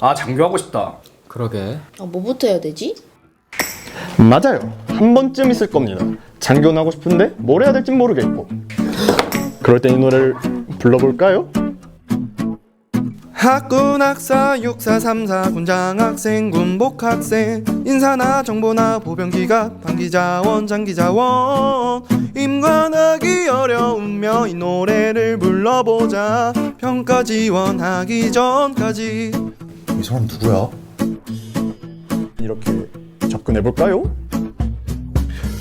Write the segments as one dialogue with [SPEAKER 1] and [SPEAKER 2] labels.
[SPEAKER 1] 아 장교하고 싶다.
[SPEAKER 2] 그러게.
[SPEAKER 3] 아, 뭐부터 해야 되지?
[SPEAKER 4] 맞아요. 한 번쯤 있을 겁니다. 장교는 하고 싶은데 뭘 해야 될진 모르겠고. 그럴 땐 이 노래를 불러볼까요?
[SPEAKER 5] 학군 학사 육사 삼사 군장 학생 군복 학생 인사나 정보나 보병기가 방기자 원 장기자 원 임관하기 어려우며 이 노래를 불러보자 평가 지원하기 전까지
[SPEAKER 6] 이 사람 누구야?
[SPEAKER 4] 이렇게 접근해 볼까요?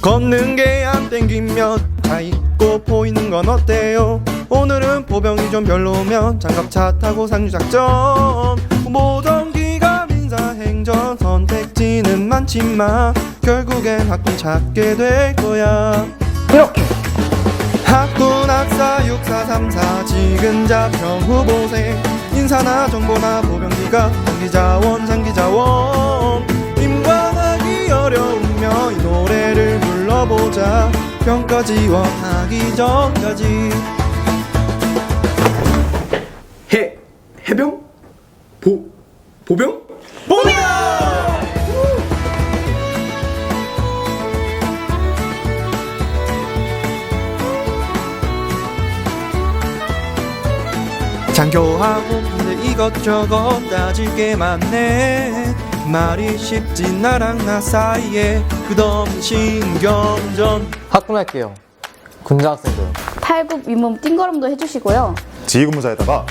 [SPEAKER 5] 걷는 게 안 땡기면 다 있고 보이는 건 어때요? 오늘은 보병이 좀 별로면 장갑차 타고 상륙작전 모정기가 민사행전 선택지는 많지만 결국엔 학군 찾게 될 거야
[SPEAKER 2] 이렇게.
[SPEAKER 5] 학군 학사 육사 삼사 지금 잡형 후보생 인사나 정보나 보병기가 장기자원 장기자원. 임관하기 어려우며 이 노래를 불러보자. 평가 지원하기 전까지.
[SPEAKER 1] 해 해병? 보 보병
[SPEAKER 5] 장교하고 이것저것 따질 게 많네 말이 쉽지 나랑 나 사이에 끝없는 신경전
[SPEAKER 2] 학군할게요. 군자 학생들.
[SPEAKER 7] 탈북 위문 띵거름도 해주시고요.
[SPEAKER 6] 지휘근무자에다가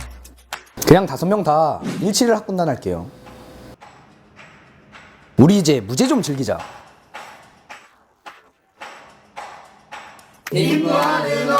[SPEAKER 2] 그냥 다섯 명 다 일치를 학군단 할게요. 우리 이제 무제 좀 즐기자.